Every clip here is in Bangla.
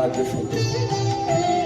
রাজ্য সঙ্গীত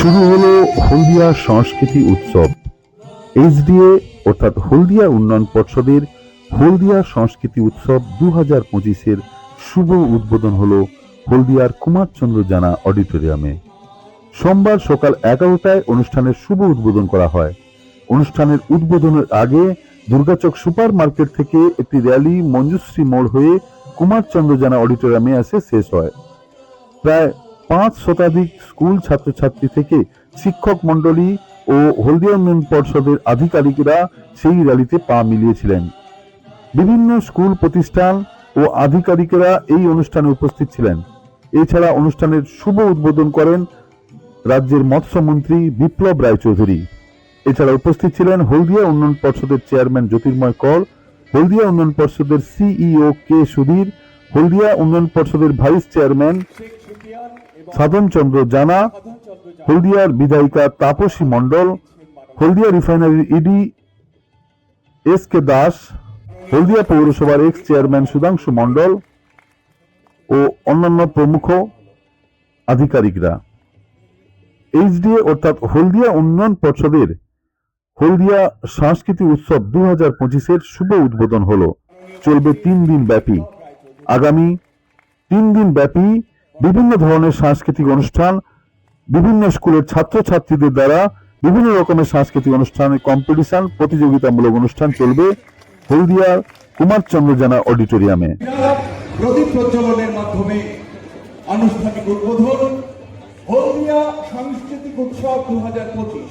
শুরু হলো হলদিয়া সংস্কৃতি উৎসব। এইচডিএ অর্থাৎ হলদিয়া উন্নয়ন পর্ষদের হলদিয়া সংস্কৃতি উৎসব দু হাজার পঁচিশের শুভ উদ্বোধন হলো হলদিয়ার কুমারচন্দ্র জানা অডিটোরিয়ামে। সোমবার সকাল এগারোটায় অনুষ্ঠানের শুভ উদ্বোধন করা হয়। অনুষ্ঠানের উদ্বোধনের আগে দুর্গাচক সুপার মার্কেট থেকে একটি র্যালি মঞ্জুশ্রী মোড় হয়ে কুমারচন্দ্র জানা অডিটোরিয়ামে এসে শেষ হয়। প্রায় পাঁচ শতাধিক স্কুল ছাত্রছাত্রী থেকে শিক্ষক মণ্ডলী ও হলদিয়া উন্নয়ন পর্ষদের আধিকারিকরা সেই র্যালিতে পা মিলিয়েছিলেন। বিভিন্ন স্কুল প্রতিষ্ঠান ও আধিকারিকেরা এই অনুষ্ঠানে উপস্থিত ছিলেন। এছাড়া অনুষ্ঠানের শুভ উদ্বোধন করেন রাজ্যের মৎস্যমন্ত্রী বিপ্লব রায়চৌধুরী। এছাড়া উপস্থিত ছিলেন হলদিয়া উন্নয়ন পর্ষদের চেয়ারম্যান জ্যোতির্ময় কর, হলদিয়া উন্নয়ন পর্ষদের সিইও কে সুধীর, হলদিয়া উন্নয়ন পর্ষদের ভাইস চেয়ারম্যান সাধন চন্দ্র জানা, হলদিয়ার বিধায়িকা Tapasi Mondal, Haldia রিফাইনারির ED S K Das, Haldia পৌরসভার এক্স চেয়ারম্যান সুধাংশু মণ্ডল ও অন্যান্য প্রমুখ আধিকারিকরা। এইচডিএ অর্থাৎ হলদিয়া উন্নয়ন পর্ষদের হলদিয়া সাংস্কৃতিক উৎসব দু হাজার পঁচিশের শুভ উদ্বোধন হলো। চলবে তিন দিন ব্যাপী আগামী তিন দিন ব্যাপী বিভিন্ন ধরনের সাংস্কৃতিক অনুষ্ঠান, বিভিন্ন স্কুলের ছাত্রছাত্রীদের দ্বারা বিভিন্ন রকমের সাংস্কৃতিক অনুষ্ঠান কম্পিটিশন প্রতিযোগিতামূলক অনুষ্ঠান চলবে হলদিয়ার কুমারচন্দ্র জানা অডিটোরিয়ামে। প্রদীপ প্রজ্বলনের মাধ্যমে আনুষ্ঠানিক উদ্বোধন হলদিয়া সাংস্কৃতিক উৎসব দু হাজার পঁচিশ